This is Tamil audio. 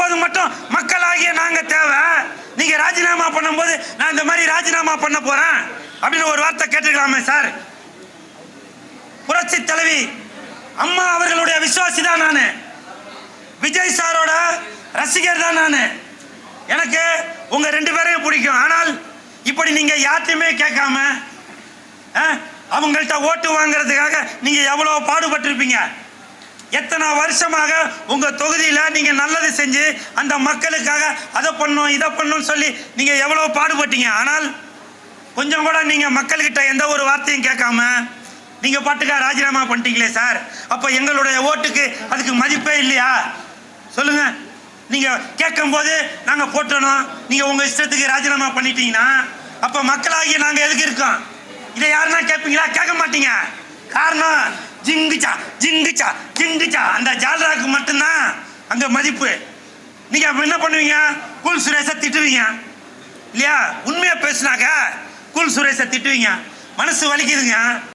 பண்ணும்போது மட்டும் மக்களாகிய நாங்கள் தேவை. நீங்கள் ராஜினாமா பண்ணும்போது நான் இந்த மாதிரி ராஜினாமா பண்ண போகிறேன் அப்படின்னு ஒரு வார்த்தை கேட்டுக்கலாமே சார். புரட்சி தலைவி அம்மா அவர்களுடைய விசுவாசி தான் நான். விஜய் சாரோட ரசிகர் தான் நான். எனக்கு உங்கள் ரெண்டு பேரையும் பிடிக்கும். ஆனால் இப்படி நீங்கள் யார்த்தையுமே கேட்காம அவங்கள்ட்ட ஓட்டு வாங்குறதுக்காக நீங்கள் எவ்வளோ பாடுபட்டிருப்பீங்க? எத்தனை வருஷமாக உங்கள் தொகுதியில் நீங்கள் நல்லது செஞ்சு அந்த மக்களுக்காக அதை பண்ணோம் இதை பண்ணோம்னு சொல்லி நீங்கள் எவ்வளோ பாடுபட்டீங்க. ஆனால் கொஞ்சம் கூட நீங்கள் மக்கள்கிட்ட எந்த ஒரு வார்த்தையும் கேட்காம நீங்கள் பாட்டுக்கா ராஜினாமா பண்ணிட்டீங்களே சார். அப்போ எங்களுடைய ஓட்டுக்கு அதுக்கு மதிப்பே இல்லையா? சொல்லுங்கள் நீங்கள் கேட்கும்போது நாங்கள் போட்டணும். நீங்கள் உங்கள் இஷ்டத்துக்கு ராஜினாமா பண்ணிட்டீங்கன்னா அப்போ மக்களாகிய நாங்கள் எதுக்கு இருக்கோம்? இதை யாருன்னா கேட்பீங்களா? கேட்க மாட்டீங்க. காரணம் ஜிங்குச்சா ஜிங்குச்சா ஜிங்குச்சா. அந்த ஜால்ராக்கு மட்டும்தான் அங்கே மதிப்பு. நீங்கள் அப்போ என்ன பண்ணுவீங்க? கூல் சுரேஷை திட்டுவீங்க. இல்லையா? உண்மையாக பேசுனாக்க கூல் சுரேஷை திட்டுவீங்க. மனசு வலிக்குதுங்க.